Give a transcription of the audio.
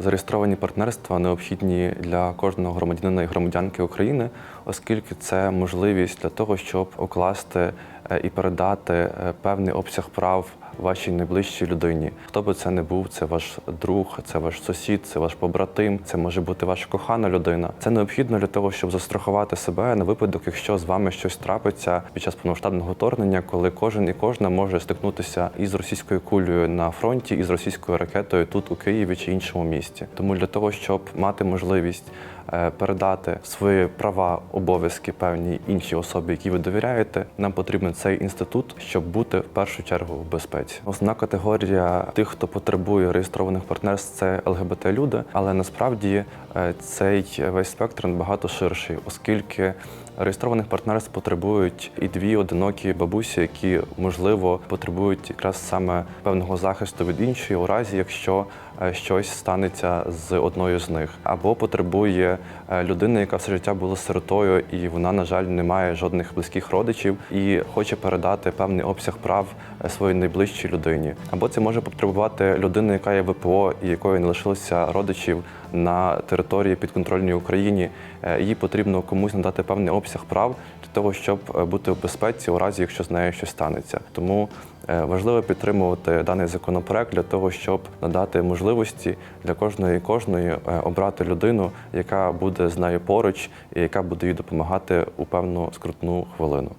Зареєстровані партнерства необхідні для кожного громадянина і громадянки України, оскільки це можливість для того, щоб укласти і передати е, певний обсяг прав вашій найближчій людині. Хто би це не був, це ваш друг, це ваш сусід, це ваш побратим, це може бути ваша кохана людина. Це необхідно для того, щоб застрахувати себе на випадок, якщо з вами щось трапиться під час повномасштабного вторгнення, коли кожен і кожна може стикнутися із російською кулею на фронті, і з російською ракетою тут у Києві чи іншому місті. Тому для того, щоб мати можливість е, передати свої права, обов'язки певній іншій особі, якій ви довіряєте, нам потрібен цей інститут, щоб бути в першу чергу в безпеці. Основна категорія тих, хто потребує реєстрованих партнерств, це ЛГБТ-люди, але насправді е, цей весь спектр набагато ширший, оскільки реєстрованих партнерств потребують і дві одинокі бабусі, які можливо потребують якраз саме певного захисту від іншої, у разі якщо е, щось станеться з одною з них, або потребує е, людина, яка все життя була сиротою, і вона, на жаль, не має жодних близьких родичів і хоче передати певний обсяг прав е, своїй найближчій людині. Або це може потребувати людина, яка є ВПО і якої не лишилося родичів на території підконтрольній Україні. Е, Їй потрібно комусь надати певний обсяг прав для того, щоб е, бути в безпеці у разі, якщо з нею щось станеться. Тому е, важливо підтримувати даний законопроект для того, щоб надати можливості для кожної і кожної е, обрати людину, яка буде з нею поруч і яка буде їй допомагати у певну скрутну хвилину.